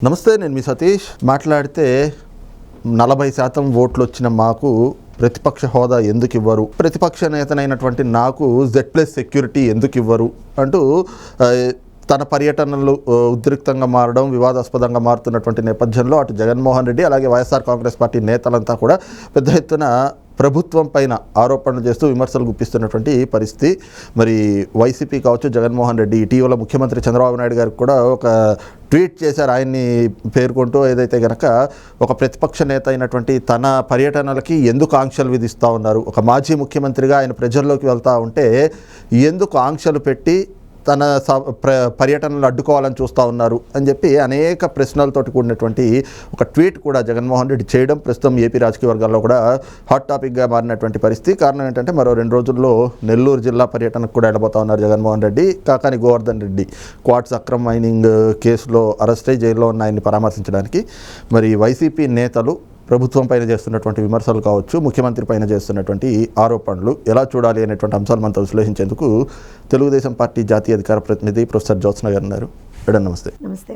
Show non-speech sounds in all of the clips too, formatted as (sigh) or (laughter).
నమస్తే నేను మీ సతీష్. మాట్లాడితే నలభై శాతం ఓట్లు వచ్చిన మాకు ప్రతిపక్ష హోదా ఎందుకు ఇవ్వరు ప్రతిపక్ష నేతనైనటువంటి నాకు జెడ్ ప్లస్ సెక్యూరిటీ ఎందుకు ఇవ్వరు అంటూ తన పర్యటనలు ఉద్రిక్తంగా మారడం వివాదాస్పదంగా మారుతున్నటువంటి నేపథ్యంలో అటు జగన్మోహన్ రెడ్డి అలాగే వైఎస్ఆర్ కాంగ్రెస్ పార్టీ నేతలంతా కూడా పెద్ద ఎత్తున ప్రభుత్వం పైన ఆరోపణలు చేస్తూ విమర్శలు గుప్పిస్తున్నటువంటి పరిస్థితి. మరి వైసీపీ కావచ్చు జగన్మోహన్ రెడ్డి ఇటీవల ముఖ్యమంత్రి చంద్రబాబు నాయుడు గారికి కూడా ఒక ట్వీట్ చేశారు. ఆయన్ని పేర్కొంటూ ఏదైతే గనక ఒక ప్రతిపక్ష నేత అయినటువంటి తన పర్యటనలకి ఎందుకు ఆంక్షలు విధిస్తూ ఉన్నారు? ఒక మాజీ ముఖ్యమంత్రిగా ఆయన ప్రజల్లోకి వెళ్తూ ఉంటే ఎందుకు ఆంక్షలు పెట్టి తన స- ప్ర పర్యటనలు అడ్డుకోవాలని చూస్తూ ఉన్నారు అని చెప్పి అనేక ప్రశ్నలతోటి కూడినటువంటి ఒక ట్వీట్ కూడా జగన్మోహన్ రెడ్డి చేయడం ప్రస్తుతం ఏపీ రాజకీయ వర్గాల్లో కూడా హాట్ టాపిక్గా మారినటువంటి పరిస్థితి. కారణం ఏంటంటే మరో రెండు రోజుల్లో నెల్లూరు జిల్లా పర్యటనకు కూడా వెళ్ళబోతా ఉన్నారు జగన్మోహన్ రెడ్డి. కాకాని గోవర్ధన్ రెడ్డి క్వార్ట్స్ అక్రమ్ మైనింగ్ కేసులో అరెస్ట్ అయి జైల్లో ఉన్న ఆయన్ని పరామర్శించడానికి మరి వైసీపీ నేతలు ప్రభుత్వం పైన చేస్తున్నటువంటి విమర్శలు కావచ్చు ముఖ్యమంత్రి పైన చేస్తున్నటువంటి ఆరోపణలు ఎలా చూడాలి అనేటువంటి అంశాలు మనతో విశ్లేషించేందుకు తెలుగుదేశం పార్టీ జాతీయ అధికార ప్రతినిధి ప్రొఫెసర్ జ్యోత్స్న గారు ఉన్నారు మేడం నమస్తే. నమస్తే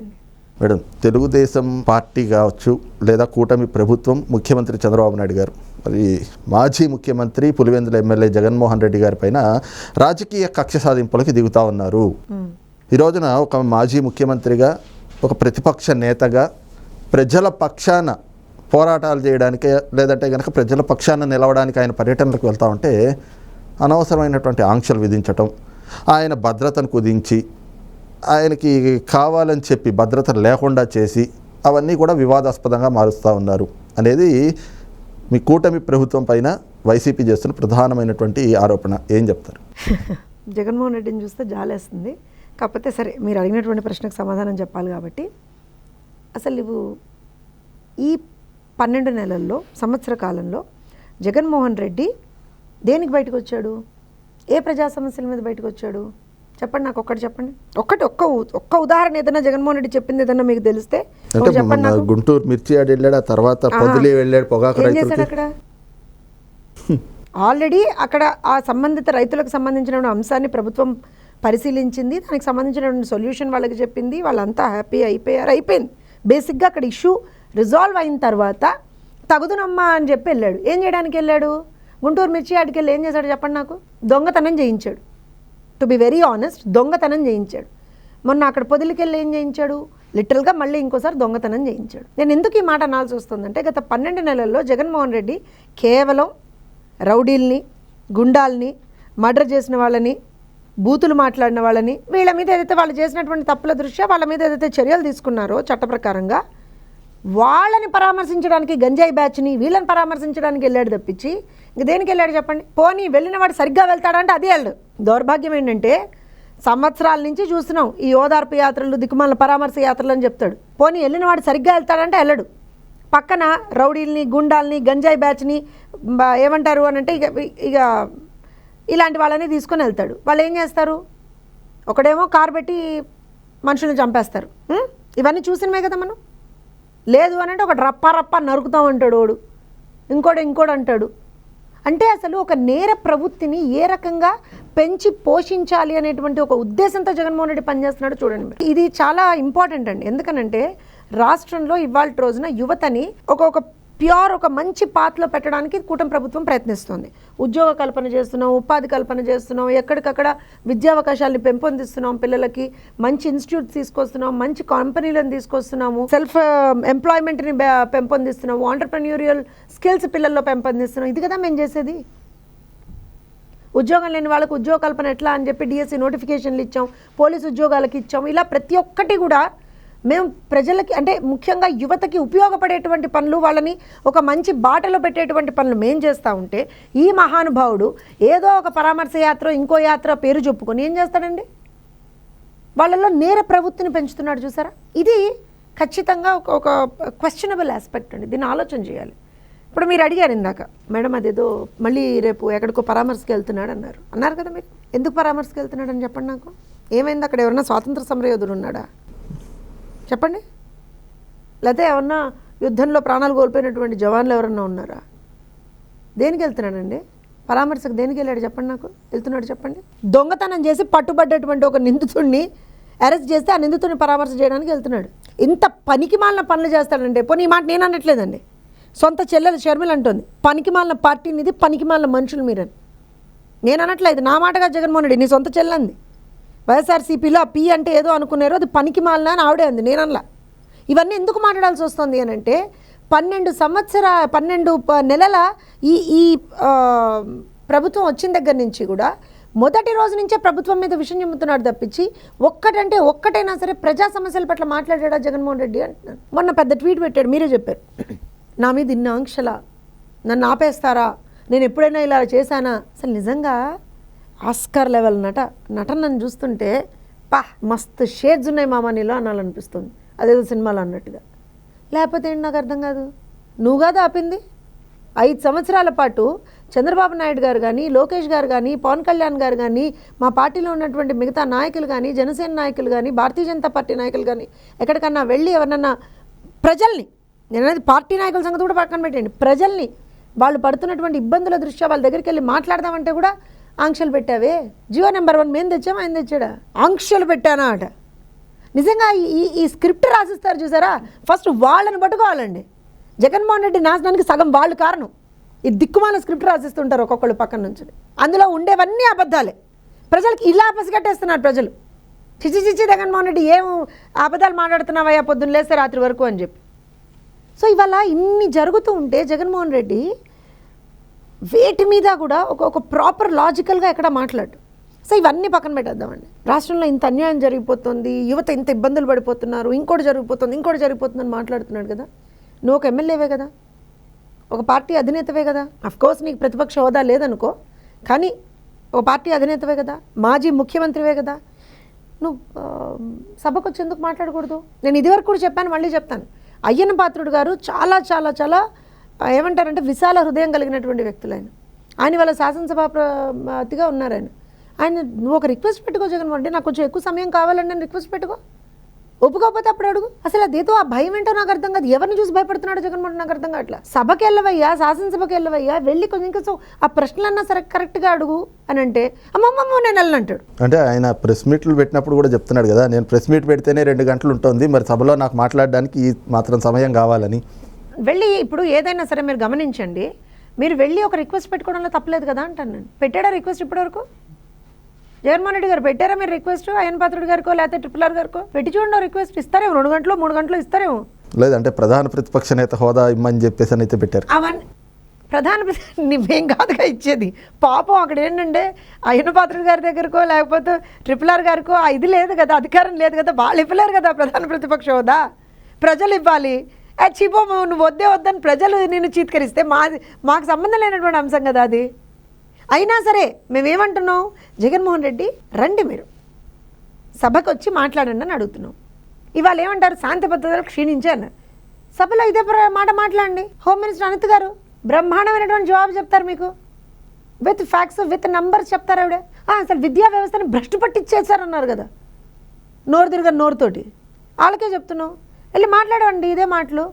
మేడం తెలుగుదేశం పార్టీ కావచ్చు లేదా కూటమి ప్రభుత్వం ముఖ్యమంత్రి చంద్రబాబు నాయుడు గారు మరి మాజీ ముఖ్యమంత్రి పులివెందుల ఎమ్మెల్యే జగన్మోహన్ రెడ్డి గారి పైన రాజకీయ కక్ష సాధింపులకి దిగుతా ఉన్నారు. ఈ రోజున ఒక మాజీ ముఖ్యమంత్రిగా ఒక ప్రతిపక్ష నేతగా ప్రజల పక్షాన పోరాటాలు చేయడానికి లేదంటే కనుక ప్రజల పక్షాన నిలవడానికి ఆయన పర్యటనలకు వెళ్తా ఉంటే అనవసరమైనటువంటి ఆంక్షలు విధించటం ఆయన భద్రతను కుదించి ఆయనకి కావాలని చెప్పి భద్రత లేకుండా చేసి అవన్నీ కూడా వివాదాస్పదంగా మారుస్తూ ఉన్నారు అనేది మీ కూటమి ప్రభుత్వం పైన వైసీపీ చేస్తున్న ప్రధానమైనటువంటి ఆరోపణ. ఏం చెప్తారు? (laughs) జగన్మోహన్ రెడ్డిని చూస్తే జాలేస్తుంది. కాకపోతే సరే మీరు అడిగినటువంటి ప్రశ్నకు సమాధానం చెప్పాలి కాబట్టి. అసలు నువ్వు ఈ పన్నెండు నెలల్లో సంవత్సర కాలంలో జగన్మోహన్ రెడ్డి దేనికి బయటకు వచ్చాడు? ఏ ప్రజా సమస్యల మీద బయటకు వచ్చాడు? చెప్పండి నాకు ఒక్కటి చెప్పండి. ఒక్కటి ఒక్క ఒక్క ఉదాహరణ ఏదైనా జగన్మోహన్ రెడ్డి చెప్పింది ఏదన్నా మీకు తెలిస్తే చెప్పండి గుంటూరు మిర్చి ఆడి వెళ్ళాడు ఆ తర్వాత పొదిలి వెళ్ళాడు పొగాకు ఏం చేశాడు రైతులకి అక్కడ? ఆల్రెడీ అక్కడ ఆ సంబంధిత రైతులకు సంబంధించిన అంశాన్ని ప్రభుత్వం పరిశీలించింది దానికి సంబంధించిన సొల్యూషన్ వాళ్ళకి చెప్పింది వాళ్ళంతా హ్యాపీ అయిపోయారు అయిపోయింది. బేసిక్గా అక్కడ ఇష్యూ రిజాల్వ్ అయిన తర్వాత తగుదునమ్మా అని చెప్పి వెళ్ళాడు. ఏం చేయడానికి వెళ్ళాడు? గుంటూరు మిర్చి ఆడికి వెళ్ళి ఏం చేశాడు చెప్పండి నాకు? దొంగతనం చేయించాడు. టు బి వెరీ ఆనెస్ట్ దొంగతనం చేయించాడు. మొన్న అక్కడ పొదిలికెళ్ళి ఏం చేయించాడు? లిటరల్గా మళ్ళీ ఇంకోసారి దొంగతనం చేయించాడు. నేను ఎందుకు ఈ మాట అనాల్సి వస్తుందంటే గత పన్నెండు నెలల్లో జగన్మోహన్ రెడ్డి కేవలం రౌడీల్ని గుండాల్ని మర్డర్ చేసిన వాళ్ళని బూతులు మాట్లాడిన వాళ్ళని వీళ్ళ మీద ఏదైతే వాళ్ళు చేసినటువంటి తప్పుల దృష్ట్యా వాళ్ళ మీద ఏదైతే చర్యలు తీసుకున్నారో చట్ట ప్రకారంగా వాళ్ళని పరామర్శించడానికి గంజాయి బ్యాచ్ని వీళ్ళని పరామర్శించడానికి వెళ్ళాడు తప్పించి ఇంక దేనికి వెళ్ళాడు చెప్పండి? పోనీ వెళ్ళినవాడు సరిగ్గా వెళ్తాడంటే అది వెళ్ళడు. దౌర్భాగ్యం ఏంటంటే సంవత్సరాల నుంచి చూస్తున్నాం ఈ ఓదార్పు యాత్రలు దిక్కుమాల పరామర్శ యాత్రలు అని చెప్తాడు. పోనీ వెళ్ళినవాడు సరిగ్గా వెళ్తాడంటే వెళ్ళడు. పక్కన రౌడీల్ని గుండాల్ని గంజాయి బ్యాచ్ని ఏమంటారు అని అంటే ఇక ఇక ఇలాంటి వాళ్ళని తీసుకొని వెళ్తాడు. వాళ్ళు ఏం చేస్తారు? ఒకడేమో కారు పెట్టి మనుషుల్ని చంపేస్తారు. ఇవన్నీ చూసినమే కదా మనం? లేదు అని అంటే ఒక రప్ప రప్ప నరుకుతాం అంటాడు వాడు. ఇంకోటి ఇంకోటి అంటాడు. అంటే అసలు ఒక నేర ప్రవృత్తిని ఏ రకంగా పెంచి పోషించాలి అనేటువంటి ఒక ఉద్దేశంతో జగన్మోహన్ రెడ్డి పనిచేస్తున్నాడు చూడండి. ఇది చాలా ఇంపార్టెంట్ అండి. ఎందుకనంటే రాష్ట్రంలో ఇవాళ రోజున యువతని ఒక ఒక ప్యూర్ ఒక మంచి పాత్రలో పెట్టడానికి కూటమి ప్రభుత్వం ప్రయత్నిస్తుంది. ఉద్యోగ కల్పన చేస్తున్నాం ఉపాధి కల్పన చేస్తున్నాం ఎక్కడికక్కడ విద్యావకాశాలను పెంపొందిస్తున్నాం పిల్లలకి మంచి ఇన్స్టిట్యూట్ తీసుకొస్తున్నాం మంచి కంపెనీలను తీసుకొస్తున్నాము సెల్ఫ్ ఎంప్లాయ్మెంట్ని పెంపొందిస్తున్నాము ఆంటర్ప్రెన్యూరియల్ స్కిల్స్ పిల్లల్లో పెంపొందిస్తున్నాం. ఇది కదా మేము చేసేది? ఉద్యోగం లేని వాళ్ళకు ఉద్యోగ కల్పన ఎట్లా అని చెప్పి డిఎస్సి నోటిఫికేషన్లు ఇచ్చాం పోలీసు ఉద్యోగాలకు ఇచ్చాం. ఇలా ప్రతి ఒక్కటి కూడా మేము ప్రజలకి అంటే ముఖ్యంగా యువతకి ఉపయోగపడేటువంటి పనులు వాళ్ళని ఒక మంచి బాటలో పెట్టేటువంటి పనులు మేం చేస్తూ ఉంటే ఈ మహానుభావుడు ఏదో ఒక పరామర్శ యాత్ర ఇంకో యాత్ర పేరు చెప్పుకొని ఏం చేస్తాడండి? వాళ్ళలో నేర ప్రవృత్తిని పెంచుతున్నాడు చూసారా? ఇది ఖచ్చితంగా ఒక ఒక క్వశ్చనబుల్ ఆస్పెక్ట్ అండి. దీన్ని ఆలోచన చేయాలి. ఇప్పుడు మీరు అడిగారు ఇందాక మేడం అదేదో మళ్ళీ రేపు ఎక్కడికో పరామర్శకి వెళ్తున్నాడు అన్నారు. అన్నారు కదా మీరు? ఎందుకు పరామర్శకి వెళ్తున్నాడు అని చెప్పండి నాకు? ఏమైంది? అక్కడ ఎవరైనా స్వాతంత్ర సమరయోధుడు ఉన్నాడా? చెప్పండి. లేకపోతే ఏమన్నా యుద్ధంలో ప్రాణాలు కోల్పోయినటువంటి జవాన్లు ఎవరన్నా ఉన్నారా? దేనికి వెళ్తున్నాడండి పరామర్శకు దేనికి వెళ్ళాడు చెప్పండి నాకు? వెళ్తున్నాడు చెప్పండి. దొంగతనం చేసి పట్టుబడ్డటువంటి ఒక నిందితుడిని అరెస్ట్ చేస్తే ఆ నిందితుడిని పరామర్శ చేయడానికి వెళ్తున్నాడు. ఇంత పనికి మాలిన పనులు చేస్తాడంటే పోనీ ఈ మాట నేను అనట్లేదండి. సొంత చెల్లెలు షర్మిల అంటుంది పనికి మాలిన పార్టీని పనికి మాలిన మనుషులు మీరని. నేను అనట్లేదు నా మాటగా జగన్మోహన్ రెడ్డి నీ సొంత చెల్లంది వైఎస్ఆర్సీపీలో ఆ పి అంటే ఏదో అనుకున్నారో అది పనికి మాలిన అని ఆవిడే అంది. నేను ఇవన్నీ ఎందుకు మాట్లాడాల్సి వస్తుంది అని అంటే పన్నెండు సంవత్సర పన్నెండు ప- నెలల ఈ ఈ ప్రభుత్వం వచ్చిన దగ్గర నుంచి కూడా మొదటి రోజు నుంచే ప్రభుత్వం మీద విషయం చెబుతున్నాడు తప్పించి ఒక్కటంటే ఒక్కటైనా సరే ప్రజా సమస్యల పట్ల మాట్లాడాడా జగన్మోహన్ రెడ్డి అంటున్నాను మొన్న పెద్ద ట్వీట్ పెట్టాడు. మీరే చెప్పారు. నా మీద ఇన్ని ఆంక్షల నన్ను ఆపేస్తారా? నేను ఎప్పుడైనా ఇలా చేశానా? అసలు నిజంగా ఆస్కార్ లెవెల్ నట నటన నన్ను చూస్తుంటే పా మస్తు షేడ్స్ ఉన్నాయి మామ నీలో అనాలనిపిస్తుంది. అదేదో సినిమాలో అన్నట్టుగా. లేకపోతే ఏంటి నాకు అర్థం కాదు? నువ్వు కాదు ఆపింది? ఐదు సంవత్సరాల పాటు చంద్రబాబు నాయుడు గారు కానీ లోకేష్ గారు కానీ పవన్ కళ్యాణ్ గారు కానీ మా పార్టీలో ఉన్నటువంటి మిగతా నాయకులు కానీ జనసేన నాయకులు కానీ భారతీయ జనతా పార్టీ నాయకులు కానీ ఎక్కడికన్నా వెళ్ళి ఎవరినన్నా ప్రజల్ని నేను అనేది పార్టీ నాయకుల సంగతి కూడా పక్కన పెట్టండి ప్రజల్ని వాళ్ళు పడుతున్నటువంటి ఇబ్బందుల దృష్ట్యా వాళ్ళ దగ్గరికి వెళ్ళి మాట్లాడదామంటే కూడా ఆంక్షలు పెట్టావే? జియో నెంబర్ వన్ మేము తెచ్చాము? ఆయన తెచ్చాడా? ఆంక్షలు పెట్టానా అట. నిజంగా ఈ- ఈ ఈ స్క్రిప్ట్ రాసిస్తారు చూసారా? ఫస్ట్ వాళ్ళని పట్టుకోవాలండి. జగన్మోహన్ రెడ్డి నాశనానికి సగం వాళ్ళు కారణం. ఈ దిక్కుమాల స్క్రిప్ట్ రాసిస్తుంటారు ఒక్కొక్కళ్ళు పక్కన నుంచి. అందులో ఉండేవన్నీ అబద్ధాలే. ప్రజలకి ఇలా పసిగట్టేస్తున్నారు ప్రజలు. చిచి చిచి జగన్మోహన్ రెడ్డి ఏం అబద్ధాలు మాట్లాడుతున్నావయ్యా పొద్దున్న లేస్తే రాత్రి వరకు అని చెప్పి. సో ఇవాళ ఇన్ని జరుగుతూ ఉంటే జగన్మోహన్ రెడ్డి వేటి మీద కూడా ఒక ఒక ప్రాపర్ లాజికల్గా ఎక్కడ మాట్లాడు. సో ఇవన్నీ పక్కన పెట్టేద్దామండి. రాష్ట్రంలో ఇంత అన్యాయం జరిగిపోతుంది యువత ఇంత ఇబ్బందులు పడిపోతున్నారు ఇంకోటి జరిగిపోతుంది ఇంకోటి జరిగిపోతుందని మాట్లాడుతున్నాడు కదా. నువ్వు ఒక ఎమ్మెల్యేవే కదా. ఒక పార్టీ అధినేతవే కదా. అఫ్కోర్స్ నీకు ప్రతిపక్ష హోదా లేదనుకో కానీ ఒక పార్టీ అధినేతవే కదా. మాజీ ముఖ్యమంత్రివే కదా. నువ్వు సభకు వచ్చేందుకు మాట్లాడకూడదు? నేను ఇదివరకు కూడా చెప్పాను మళ్ళీ చెప్తాను. అయ్యన్న పాత్రుడు గారు చాలా చాలా చాలా ఏమంటారంటే విశాల హృదయం కలిగినటువంటి వ్యక్తులు ఆయన. ఆయన వాళ్ళ శాసనసభ అతిగా ఉన్నారు ఆయన. ఆయన నువ్వు ఒక రిక్వెస్ట్ పెట్టుకో జగన్మోహన్ రెడ్డి నాకు కొంచెం ఎక్కువ సమయం కావాలని నేను రిక్వెస్ట్ పెట్టుకో. ఒప్పుకోకపోతే అప్పుడు అడుగు. అసలు అదేదో ఆ భయం ఏంటో నాకు అర్థం కాదు. ఎవరిని చూసి భయపడుతున్నాడు జగన్మోహన్ నాకు అర్థం కావట్లా? సభకి వెళ్ళవయ్యా శాసనసభకి వెళ్ళవయ్యా వెళ్ళి కొంచెం కొంచెం ఆ ప్రశ్నలన్నా సరే కరెక్ట్గా అడుగు అని అంటే అమ్మమ్మమ్మ నేను వెళ్ళనంటాడు అంటే ఆయన ప్రెస్ మీట్లు పెట్టినప్పుడు కూడా చెప్తున్నాడు కదా నేను ప్రెస్ మీట్ పెడితేనే రెండు గంటలు ఉంటుంది మరి సభలో నాకు మాట్లాడడానికి ఈ మాత్రం సమయం కావాలని. వెళ్ళి ఇప్పుడు ఏదైనా సరే మీరు గమనించండి. మీరు వెళ్ళి ఒక రిక్వెస్ట్ పెట్టుకోవడంలో తప్పలేదు కదా అంటాను నేను. పెట్టాడా రిక్వెస్ట్ ఇప్పటివరకు? జగన్మోహన్ రెడ్డి గారు పెట్టారా మీరు రిక్వెస్ట్? అయ్యన్ పాత్రుడు గారికో లేకపోతే ట్రిపుల్ ఆర్ గారికో? పెట్టి చూడండి రిక్వెస్ట్. ఇస్తారేమో? రెండు గంటలు మూడు గంటలు ఇస్తారేమో? లేదంటే ప్రధాన ప్రతిపక్ష నేత హోదా ఇమ్మని చెప్పేసి అని అయితే పెట్టారు. అవన్నీ ప్రధాన నువ్వేం కాదుగా ఇచ్చేది. పాపం అక్కడ ఏంటంటే అయ్యన పాత్రుడు గారి దగ్గరకో లేకపోతే ట్రిపుల్ ఆర్ గారికో ఇది లేదు కదా అధికారం లేదు కదా వాళ్ళు ఇవ్వలేరు కదా ప్రధాన ప్రతిపక్ష హోదా. ప్రజలు ఇవ్వాలి. చీపో నువ్వు వద్దే వద్దని ప్రజలు నిన్ను చీత్కరిస్తే మా మాకు సంబంధం లేనటువంటి అంశం కదా అది. అయినా సరే మేమేమంటున్నాం? జగన్మోహన్ రెడ్డి రండి మీరు. సభకు వచ్చి మాట్లాడండి అని అడుగుతున్నాం. ఇవాళ ఏమంటారు? శాంతి భద్రతలు క్షీణించాను సభలో ఇదే ప్ర- మాట మాట్లాడండి. హోమ్ మినిస్టర్ అనిత్ గారు బ్రహ్మాండమైనటువంటి జవాబు చెప్తారు మీకు. విత్ ఫ్యాక్స్ విత్ నంబర్స్ చెప్తారు ఆవిడ. అసలు విద్యా వ్యవస్థను భ్రష్టు పట్టించేశారన్నారు కదా. నోరు తిరగని నోరుతోటి. వాళ్ళకే చెప్తున్నాం. వెళ్ళి మాట్లాడవండి ఇదే మాటలు.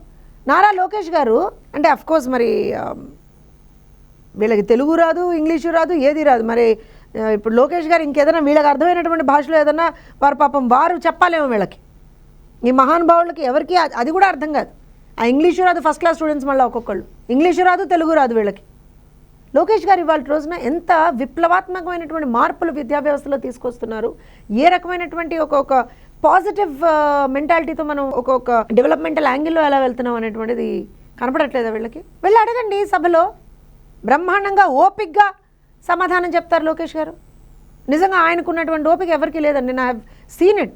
నారా లోకేష్ గారు అంటే అఫ్కోర్స్ మరి um, వీళ్ళకి తెలుగు రాదు ఇంగ్లీషు రాదు ఏది రాదు. మరి ఇప్పుడు లోకేష్ గారు ఇంకేదైనా వీళ్ళకి అర్థమైనటువంటి భాషలో ఏదైనా వారు పాపం వారు చెప్పాలేమో వీళ్ళకి. ఈ మహానుభావులకి ఎవరికి అది- అది కూడా అర్థం కాదు. ఆ ఇంగ్లీషు రాదు ఫస్ట్ క్లాస్ స్టూడెంట్స్ మళ్ళీ ఒక్కొక్కళ్ళు. ఇంగ్లీషు రాదు తెలుగు రాదు వీళ్ళకి. లోకేష్ గారు ఇవాళ రోజున ఎంత విప్లవాత్మకమైనటువంటి మార్పులు విద్యా వ్యవస్థలో తీసుకొస్తున్నారు ఏ రకమైనటువంటి ఒక్కొక్క ఒక పాజిటివ్ మెంటాలిటీతో uh, మనం ఒక్కొక్క డెవలప్మెంటల్ యాంగిల్లో ఎలా వెళ్తున్నాం అనేటువంటిది కనపడట్లేదా వీళ్ళకి? వెళ్ళి అడగండి సభలో. బ్రహ్మాండంగా ఓపిక్గా సమాధానం చెప్తారు లోకేష్ గారు. నిజంగా ఆయనకున్నటువంటి ఓపిక ఎవరికీ లేదండి. నా సీన్ ఇట్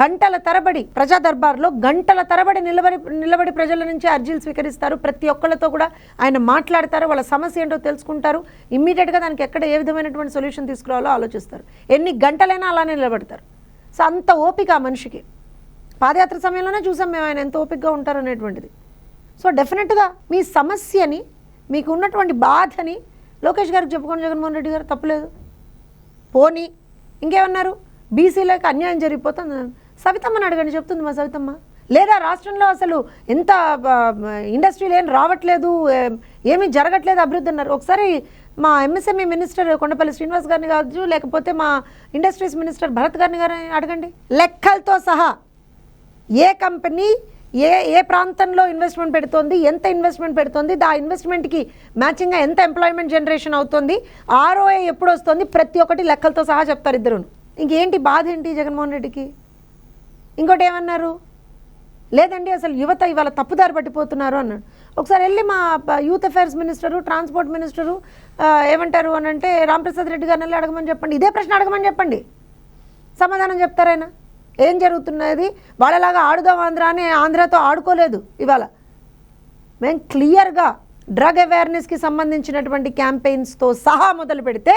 గంటల తరబడి ప్రజా దర్బార్లో గంటల తరబడి నిలబడి నిలబడి ప్రజల నుంచి అర్జీలు స్వీకరిస్తారు. ప్రతి ఒక్కళ్ళతో కూడా ఆయన మాట్లాడతారు వాళ్ళ సమస్య ఏంటో తెలుసుకుంటారు. ఇమ్మీడియట్గా దానికి ఎక్కడ ఏ విధమైనటువంటి సొల్యూషన్ తీసుకురావాలో ఆలోచిస్తారు. ఎన్ని గంటలైనా అలానే నిలబడతారు. సో అంత ఓపిక ఆ మనిషికి. పాదయాత్ర సమయంలోనే చూసాం మేము ఆయన ఎంత ఓపికగా ఉంటారు అనేటువంటిది సో డెఫినెట్గా మీ సమస్యని మీకు ఉన్నటువంటి బాధని లోకేష్ గారికి చెప్పుకోండి జగన్మోహన్ రెడ్డి గారు తప్పులేదు. పోనీ ఇంకేమన్నారు? బీసీలకు అన్యాయం జరిగిపోతుంది. సవితమ్మని అడగండి చెప్తుంది మా సవితమ్మ. లేదా రాష్ట్రంలో అసలు ఎంత ఇండస్ట్రీలు ఏం రావట్లేదు ఏమీ జరగట్లేదు అభివృద్ధి అన్నారు. ఒకసారి మా ఎంఎస్ఎంఈ మినిస్టర్ కొండపల్లి శ్రీనివాస్ గారిని కావచ్చు లేకపోతే మా ఇండస్ట్రీస్ మినిస్టర్ భరత్ గారిని గారిని అడగండి. లెక్కలతో సహా ఏ కంపెనీ ఏ ఏ ప్రాంతంలో ఇన్వెస్ట్మెంట్ పెడుతోంది ఎంత ఇన్వెస్ట్మెంట్ పెడుతోంది ఆ ఇన్వెస్ట్మెంట్కి మ్యాచింగ్గా ఎంత ఎంప్లాయ్మెంట్ జనరేషన్ అవుతుంది ఆర్ఓఏ ఎప్పుడు వస్తుంది ప్రతి ఒక్కటి లెక్కలతో సహా చెప్తారు ఇద్దరు ఇంకేంటి బాధ ఏంటి జగన్మోహన్ రెడ్డికి? ఇంకోటి ఏమన్నారు? లేదండి అసలు యువత ఇవాళ తప్పుదారి పట్టిపోతున్నారు అన్నాడు. ఒకసారి వెళ్ళి మా youth affairs minister transport minister ఏమంటారు అని అంటే రామప్రసాద్ రెడ్డి గారిని అడగమని చెప్పండి. ఇదే ప్రశ్న అడగమని చెప్పండి. సమాధానం చెప్తారైనా ఏం జరుగుతున్నది? వాళ్ళలాగా ఆడుదాం ఆంధ్ర అని ఆంధ్రతో ఆడుకోలేదు ఇవాళ. మేము క్లియర్గా డ్రగ్ అవేర్నెస్కి సంబంధించినటువంటి క్యాంపెయిన్స్తో సహా మొదలు పెడితే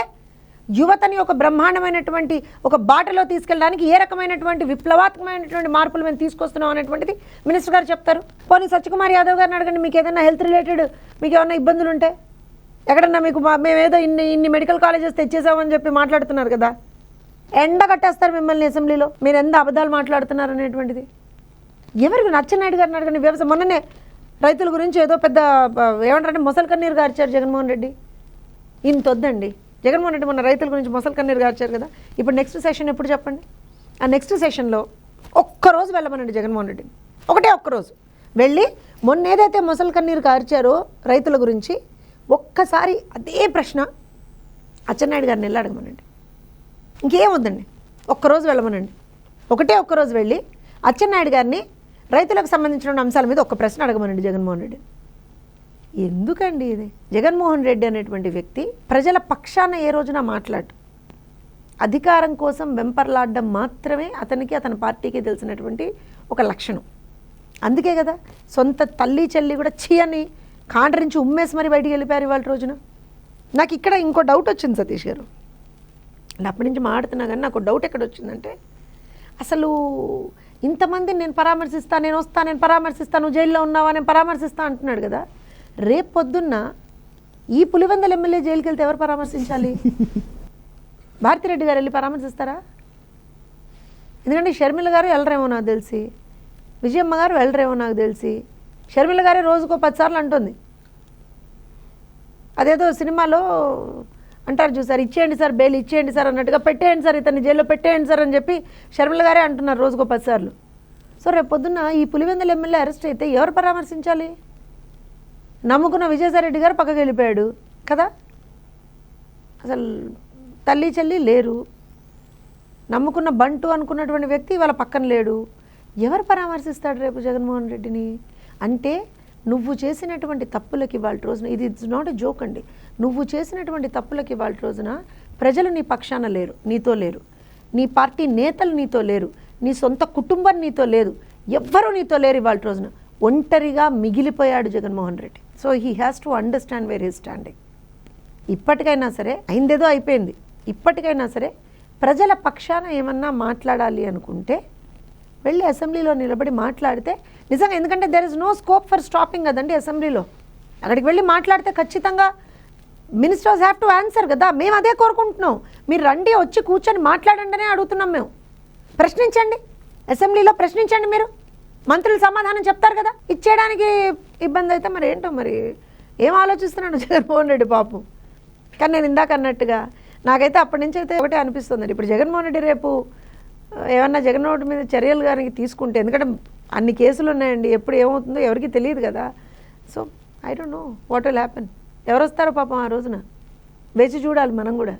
యువతని ఒక బ్రహ్మాండమైనటువంటి ఒక బాటలో తీసుకెళ్ళడానికి ఏ రకమైనటువంటి విప్లవాత్మకమైనటువంటి మార్పులు మేము తీసుకొస్తున్నాం అనేటువంటిది మినిస్టర్ గారు చెప్తారు. పోనీ సత్యకుమార్ యాదవ్ గారిని అడగండి. మీకు ఏదైనా హెల్త్ రిలేటెడ్ మీకు ఏమైనా ఇబ్బందులు ఉంటే ఎక్కడన్నా మీకు మేమేదో ఇన్ని ఇన్ని మెడికల్ కాలేజెస్ తెచ్చేసామని చెప్పి మాట్లాడుతున్నారు కదా. ఎండ కట్టేస్తారు మిమ్మల్ని అసెంబ్లీలో. మీరు ఎంత అబద్ధాలు మాట్లాడుతున్నారు అనేటువంటిది. ఎవరికి నచ్చనాయుడు గారిని అడగండి. వ్యవసాయం మొన్ననే రైతుల గురించి ఏదో పెద్ద ఏమంటారంటే మొసలు కన్నీరు గార్చారు జగన్మోహన్ రెడ్డి. ఇంత వద్దండి. జగన్మోహన్ రెడ్డి మొన్న రైతుల గురించి మొసలు కన్నీరు గార్చారు కదా. ఇప్పుడు నెక్స్ట్ సెషన్ ఎప్పుడు చెప్పండి? ఆ నెక్స్ట్ సెషన్లో ఒక్కరోజు వెళ్ళమనండి జగన్మోహన్ రెడ్డి ఒకటే ఒక్కరోజు. వెళ్ళి మొన్న ఏదైతే మొసలు కన్నీరు కార్చారో రైతుల గురించి ఒక్కసారి అదే ప్రశ్న అచ్చెన్నాయుడు గారిని వెళ్ళి అడగమనండి. ఇంకేం వద్దండి? ఒక్కరోజు వెళ్ళమనండి. ఒకటే ఒక్కరోజు వెళ్ళి అచ్చెన్నాయుడు గారిని రైతులకు సంబంధించిన అంశాల మీద ఒక ప్రశ్న అడగమనండి జగన్మోహన్ రెడ్డి. ఎందుకండి ఇది? జగన్మోహన్ రెడ్డి అనేటువంటి వ్యక్తి ప్రజల పక్షాన ఏ రోజున మాట్లాడు? అధికారం కోసం వెంపర్లాడడం మాత్రమే అతనికి అతని పార్టీకి తెలిసినటువంటి ఒక లక్షణం. అందుకే కదా సొంత తల్లి చెల్లి కూడా చీ అని కాండ్రించి ఉమ్మేసి మరి బయటికి వెళ్ళిపోయారు ఇవాళ రోజున? నాకు ఇక్కడ ఇంకో డౌట్ వచ్చింది సతీష్ గారు. నేను అప్పటి నుంచి మాట్లాడుతున్నా కానీ నాకు డౌట్ ఎక్కడ వచ్చిందంటే అసలు ఇంతమంది నేను పరామర్శిస్తా నేను వస్తా నేను పరామర్శిస్తా నువ్వు జైల్లో ఉన్నావా నేను పరామర్శిస్తా అంటున్నాడు కదా. రేపు పొద్దున్న ఈ పులివెందల ఎమ్మెల్యే జైలుకి వెళ్తే ఎవరు పరామర్శించాలి? (laughs) భారతిరెడ్డి గారు వెళ్ళి పరామర్శిస్తారా? ఎందుకంటే షర్మిల గారు వెళ్ళరేమో నాకు తెలిసి విజయమ్మ గారు వెళ్ళరేమో నాకు తెలిసి షర్మిల గారే రోజుకో పదిసార్లు అంటుంది. అదేదో సినిమాలో అంటారు చూసారు ఇచ్చేయండి సార్ బెయిల్ ఇచ్చేయండి సార్ అన్నట్టుగా పెట్టేయండి సార్ ఇతన్ని జైల్లో పెట్టేయండి సార్ అని చెప్పి షర్మిల గారే అంటున్నారు రోజుకో పదిసార్లు. సో రేపు పొద్దున్న ఈ పులివెందుల ఎమ్మెల్యే అరెస్ట్ అయితే ఎవరు పరామర్శించాలి? నమ్ముకున్న విజయసాయిరెడ్డి గారు పక్కకి వెళ్ళిపోయాడు కదా? అసలు తల్లి చెల్లి లేరు. నమ్ముకున్న బంటు అనుకున్నటువంటి వ్యక్తి వాళ్ళ పక్కన లేడు. ఎవరు పరామర్శిస్తాడు రేపు జగన్మోహన్ రెడ్డిని? అంటే నువ్వు చేసినటువంటి తప్పులకి వాళ్ళ రోజున ఇది ఇట్స్ నాట్ ఎ జోక్ అండి. నువ్వు చేసినటువంటి తప్పులకి వాళ్ళ రోజున ప్రజలు నీ పక్షాన లేరు నీతో లేరు. నీ పార్టీ నేతలు నీతో లేరు నీ సొంత కుటుంబం నీతో లేదు ఎవ్వరూ నీతో లేరు ఇవాళ రోజున. ఒంటరిగా మిగిలిపోయాడు Jaganmohan Reddy. So he has to understand where he standing ఇప్పటికైనా సరే అయిందేదో అయిపోయింది. ఇప్పటికైనా సరే ప్రజల పక్షాన ఏమన్నా మాట్లాడాలి అనుకుంటే వెళ్ళి అసెంబ్లీలో నిలబడి మాట్లాడితే నిజంగా ఎందుకంటే there is no scope for stopping కదండి అసెంబ్లీలో. అక్కడికి వెళ్ళి మాట్లాడితే ఖచ్చితంగా మినిస్టర్స్ హ్యావ్ టు ఆన్సర్ కదా. మేము అదే కోరుకుంటున్నాం. మీరు రండి వచ్చి కూర్చొని మాట్లాడండి అనే అడుగుతున్నాం మేము. ప్రశ్నించండి. అసెంబ్లీలో ప్రశ్నించండి మీరు. మంత్రులు సమాధానం చెప్తారు కదా. ఇచ్చేయడానికి ఇబ్బంది అయితే మరి ఏంటో మరి? ఏం ఆలోచిస్తున్నాడు జగన్మోహన్ రెడ్డి పాపం? కానీ నేను ఇందాక అన్నట్టుగా నాకైతే అప్పటి నుంచి అయితే ఒకటే అనిపిస్తుంది ఇప్పుడు జగన్మోహన్ రెడ్డి రేపు ఏమన్నా జగన్ రెడ్డి మీద చర్యలు కానీ తీసుకుంటే ఎందుకంటే అన్ని కేసులు ఉన్నాయండి ఎప్పుడు ఏమవుతుందో ఎవరికి తెలియదు కదా. So I don't know what will happen ఎవరు వస్తారో పాపం ఆ రోజున? వేచి చూడాలి మనం కూడా.